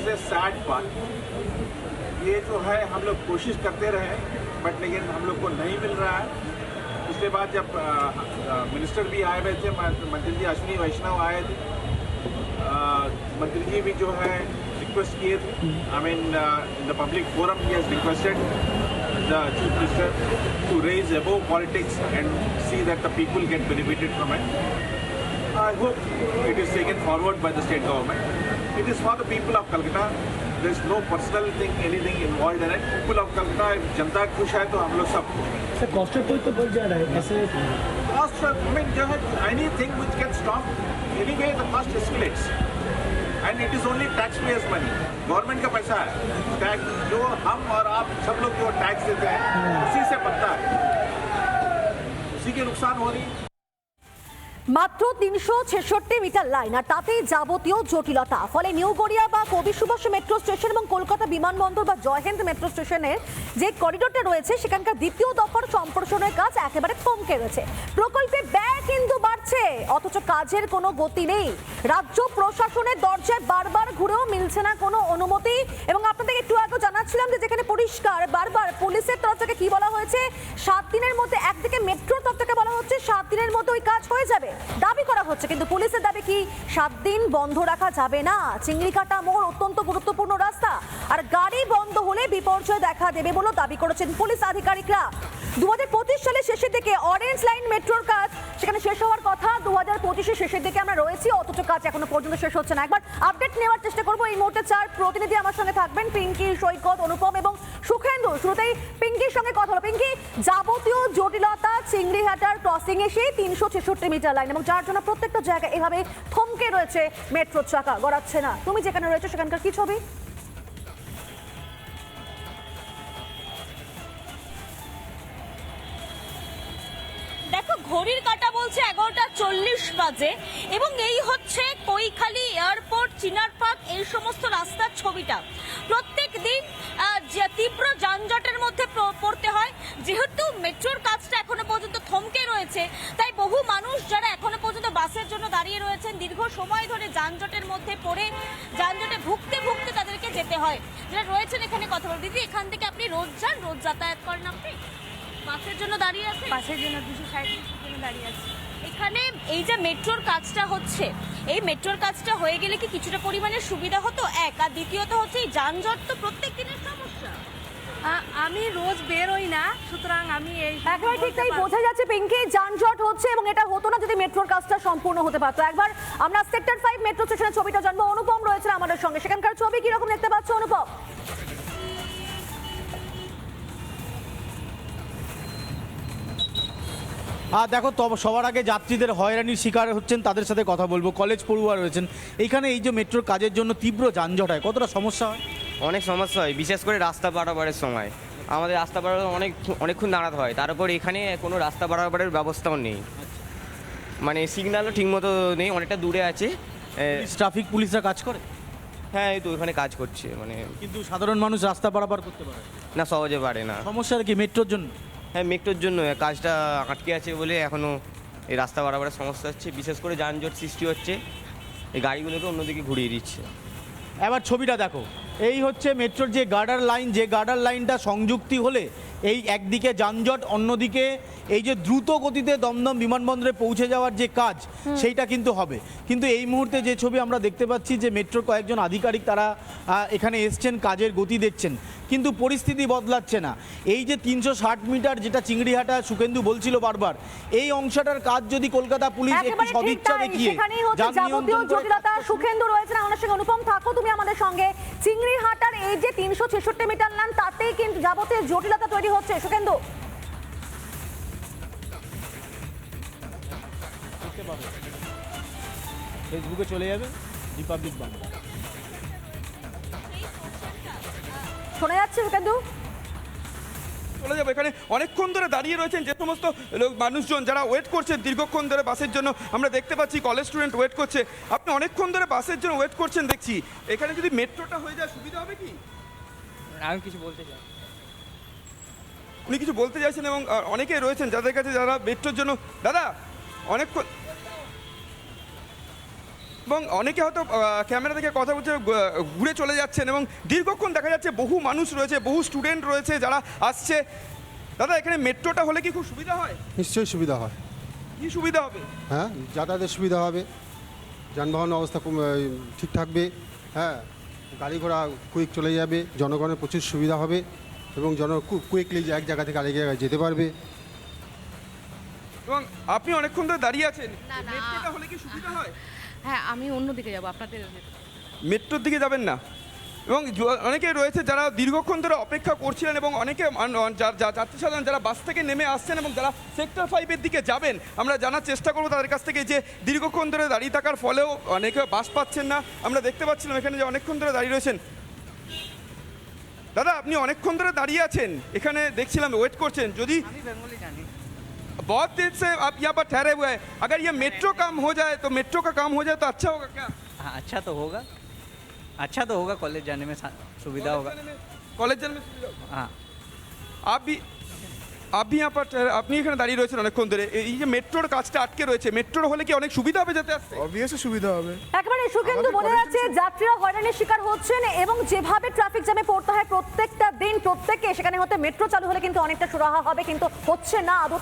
Is a sad part ये जो है, हम लोग कोशिश करते रहे, बट लेकिन हम लोग को नहीं मिल रहा है। उसके बाद जब मिनिस्टर भी आए हुए थे मंत्री जी अश्विनी वैष्णव आए थे। मंत्री जी भी जो है रिक्वेस्ट किए थे। I mean in the public forum he has requested the chief minister to raise above politics and see that the people get benefited from it I hope it is taken forward by the state government. It is for the people of Calcutta. There is no personal thing, anything involved in it. People of Calcutta, if जनता खुश है तो हम लोग सब खुश हैं. Sir cost of तो बढ़ जा रहा है ऐसे I mean, जो है anything which gets stopped, anyway the cost escalates. And it is only taxpayers money. Government का पैसा है. टैक्स जो हम और आप सब लोग जो टैक्स देते हैं, उसी से बनता है. उसी की नुकसान हो रही है. মাত্র তিনশো ছেষট্টি মিটার লাইন আর তাতেই যাবতীয় জটিলতা। ফলে নিউ গড়িয়া বা কবি সুভাষ মেট্রো স্টেশন এবং কলকাতা বিমানবন্দর বা জয়হিন্দ মেট্রো স্টেশনের যে করিডোরটা রয়েছে, সেখানকার দ্বিতীয় দফার সম্প্রসারণের কাজ একেবারে থমকে রয়েছে প্রকল্পে ব্যয় কিন্তু বাড়ছে, অথচ কাজের কোনো গতি নেই। রাজ্য প্রশাসনের দরজায় বারবার ঘুরেও মিলছে না কোনো অনুমতি। এবং আপনাদের একটু আগে জানাচ্ছিলাম যে যেখানে পরিষ্কার, বারবার পুলিশের তরফ থেকে কি বলা হয়েছে, সাত দিনের মধ্যে একদিকে মেট্রোর তরফ থেকে বলা হচ্ছে, সাত দিনের মধ্যে ওই কাজ হয়ে যাবে। দাবি করা হচ্ছে, কিন্তু পুলিশের দাবি কি সাত দিন বন্ধ রাখা যাবে না? চিংড়ি কাটা মোড় অত্যন্ত গুরুত্বপূর্ণ রাস্তা, আর গাড়ি বন্ধ হলে বিপর্যয় দেখা দেবে বলে দাবি করেছেন পুলিশ আধিকারিকরা। দু হাজার পঁচিশ সালের শেষের দিকে অরেঞ্জ লাইন মেট্রোর কাজ সেখানে শেষ হওয়ার কথা। দু হাজার শেষের দিকে আমরা রয়েছি, অথচ কাজ এখনও পর্যন্ত শেষ হচ্ছে না। একবার আপডেট নেওয়ার চেষ্টা করব। এই মুহূর্তে চার প্রতিনিধি আমার সঙ্গে থাকবেন, পিঙ্কি, সৈকত, অনুপম এবং সুখেন্দু। শুরুতেই পিঙ্কির সঙ্গে কথা হলো পিঙ্কি, যাবতীয় জটিলতা চিংড়িহাটার ক্রসিং এ সেই তিনশো ছেষট্টি মিটার লাইন এবং যার জন্য প্রত্যেকটা জায়গায় এভাবে থমকে রয়েছে মেট্রোর চাকা। গড়াচ্ছে না। তুমি যেখানে রয়েছে সেখানকার কি ছবি? ঘড়ির কাটা বলছে এগারোটা চল্লিশ বাজে এবং এই হচ্ছে কৈখালি এয়ারপোর্ট, চিনার পার্ক, এই সমস্ত রাস্তার ছবিটা। প্রত্যেক দিন তীব্র যানজটের মধ্যে পড়তে হয়। যেহেতু মেট্রোর কাজটা এখনও পর্যন্ত থমকে রয়েছে, তাই বহু মানুষ যারা এখনও পর্যন্ত বাসের জন্য দাঁড়িয়ে রয়েছেন, দীর্ঘ সময় ধরে যানজটের মধ্যে পড়ে, যানজটে ভুগতে ভুগতে তাদেরকে যেতে হয়। যারা রয়েছেন এখানে কথা বল দিদি, এখান থেকে আপনি রোজ যান? রোজ যাতায়াত করেন আপনি? বাসের জন্য দাঁড়িয়ে আছেন বাসের জন্য দুশো জন্য দাঁড়িয়ে আছি। এখানে এই যে মেট্রোর কাজটা হচ্ছে এই মেট্রোর কাজটা হয়ে গেলে কি কিছুটা পরিমাণে সুবিধা হতো? এক আর দ্বিতীয়ত হচ্ছে এই যানজট তো প্রত্যেক দিনের সমস্যা। আমি রোজ বেরোই না সুতরাং আমি এই একেবারে ঠিক তাই বোঝা যাচ্ছে পিঙ্কি যানজট হচ্ছে এবং এটা হতো না যদি মেট্রোর কাজটা সম্পূর্ণ হতে পারতো। একবার আমরা সেক্টর ফাইভ মেট্রো স্টেশনের ছবিটা জানব অনুপম রয়েছে আমাদের সঙ্গে। সেখানকার ছবি কীরকম দেখতে পাচ্ছ অনুপম? আর দেখো সবার আগে যাত্রীদের হয়রানির শিকার হচ্ছেন তাদের সাথে কথা বলব। কলেজ পড়ুয়া রয়েছেন। এইখানে এই যে মেট্রোর কাজের জন্য তীব্র যানজট হয় কতটা সমস্যা হয়? অনেক সমস্যা হয় বিশেষ করে রাস্তা পারাপারের সময়। আমাদের রাস্তা পারাপার অনেক অনেকক্ষণ দাঁড়াতে হয়। তার উপর এখানে কোনো রাস্তা পারাপারের ব্যবস্থাও নেই। মানে সিগন্যালও ঠিকমতো নেই অনেকটা দূরে আছে। ট্রাফিক পুলিশরা কাজ করে? হ্যাঁ এই তো ওখানে কাজ করছে মানে কিন্তু সাধারণ মানুষ রাস্তা পারাপার করতে পারে না সহজে পারে না। সমস্যাটা কি মেট্রোর জন্য? হ্যাঁ মেট্রোর জন্য। কাজটা আটকে আছে বলে এখনও এই রাস্তা পারাপারের সমস্যা হচ্ছে। বিশেষ করে যানজট সৃষ্টি হচ্ছে। এই গাড়িগুলোকে অন্যদিকে ঘুরিয়ে দিচ্ছে। এবার ছবিটা দেখো। এই হচ্ছে মেট্রোর যে গার্ডার লাইন, যে গার্ডার লাইনটা সংযুক্তি হলে এই একদিকে যানজট অন্যদিকে এই যে দ্রুত গতিতে দমদম বিমানবন্দরে পৌঁছে যাওয়ার যে কাজ সেইটা কিন্তু হবে। কিন্তু এই মুহূর্তে যে ছবি আমরা দেখতে পাচ্ছি যে মেট্রোর কয়েকজন আধিকারিক তারা এখানে এসছেন কাজের গতি দেখছেন কিন্তু পরিস্থিতি বদলাচ্ছে না। এই যে তিনশো ষাট মিটার যেটা চিংড়িহাটা সুকেন্দু বলছিল বারবার এই অংশটার কাজ যদি কলকাতা পুলিশ একটু সদিচ্ছা দেখিয়ে যাবতীয় নিয়ন্ত্রণ জটিলতা সুখেন্দু রয়েছেন আমাদের সঙ্গে অনুপম থাকো তুমি আমাদের সঙ্গে। চিংড়িহাটার এই যে তিনশো ছেষট্টি মিটার লান তাতেই কিন্তু যাবতীয় জটিলতা তৈরি হচ্ছে। সুখেন্দু? ফেসবুকে চলে যাবে রিপাবলিক বাংলা শোনা যাচ্ছে সুখেন্দু? চলে যাব। এখানে অনেকক্ষণ ধরে দাঁড়িয়ে রয়েছেন যে সমস্ত লোক মানুষজন যারা ওয়েট করছেন দীর্ঘক্ষণ ধরে বাসের জন্য। আমরা দেখতে পাচ্ছি কলেজ স্টুডেন্ট ওয়েট করছে। আপনি অনেকক্ষণ ধরে বাসের জন্য ওয়েট করছেন দেখছি। এখানে যদি মেট্রোটা হয়ে যায় সুবিধা হবে কি? আমি কিছু বলতে চাই। উনি কিছু বলতে চাইছেন এবং অনেকেই রয়েছেন যাদের কাছে যারা মেট্রোর জন্য দাদা অনেকক্ষণ এবং অনেকে হয়তো ক্যামেরা থেকে কথা বলছে ঘুরে চলে যাচ্ছেন এবং দীর্ঘক্ষণ দেখা যাচ্ছে বহু মানুষ রয়েছে বহু স্টুডেন্ট রয়েছে যারা আসছে। দাদা এখানে মেট্রোটা হলে কি খুব সুবিধা হয়? নিশ্চয়ই সুবিধা হয়। কি সুবিধা হবে? হ্যাঁ যাতায়াতের সুবিধা হবে যানবাহন অবস্থা ঠিক থাকবে হ্যাঁ গাড়ি ঘোড়া কুইক চলে যাবে জনগণের প্রচুর সুবিধা হবে এবং জন কুইকলি এক জায়গা থেকে আরেক জায়গায় যেতে পারবে। এবং আপনি অনেকক্ষণ ধরে দাঁড়িয়ে আছেন না, না। মেট্রোটা হলে কি সুবিধা হয়? হ্যাঁ আমি অন্যদিকে যাব আপনাদের মেট্রোর দিকে যাবেন না? এবং অনেকে রয়েছে যারা দীর্ঘক্ষণ ধরে অপেক্ষা করছিলেন এবং অনেকে যাত্রী সাধারণ যারা বাস থেকে নেমে আসছেন এবং যারা সেক্টর ফাইভের দিকে যাবেন আমরা জানার চেষ্টা করব তাদের কাছ থেকে যে দীর্ঘক্ষণ ধরে দাঁড়িয়ে থাকার ফলেও অনেকে বাস পাচ্ছেন না। আমরা দেখতে পাচ্ছিলাম এখানে যে অনেকক্ষণ ধরে দাঁড়িয়ে রয়েছেন। দাদা আপনি অনেকক্ষণ ধরে দাঁড়িয়ে আছেন। এখানে দেখছিলাম ওয়েট করছেন। যদি আমি বেঙ্গলি জানি। बहुत देर से आप यहाँ पर ठहरे हुए हैं अगर ये मेट्रो काम हो जाए तो मेट्रो का काम हो जाए तो अच्छा होगा क्या हाँ अच्छा तो होगा अच्छा तो होगा कॉलेज जाने में सा- सुविधा होगा কলেজ যান में सुविधा होगा। हाँ आप भी आप भी यहाँ पर ठहरे- আপনি এখানে দাঁড়িয়ে রয়েছেন অনেকক্ষণ ধরে এই যে মেট্রোর কাজটা আটকে রয়েছে মেট্রোর হলে কি অনেক সুবিধা হবে যেতে আসতে অবভিয়াসলি সুবিধা হবে একেবারে সুকেন্দু আমাদের বোঝা যাচ্ছে যাত্রীরা হয়রানির শিকার হচ্ছেন এবং যেভাবে ট্রাফিক জ্যামে পড়তে হয় প্রত্যেকটা দিন প্রত্যেককে সেখানে হতে মেট্রো চালু হলে কিন্তু অনেকটা সুরাহা হবে কিন্তু হচ্ছে না আদতে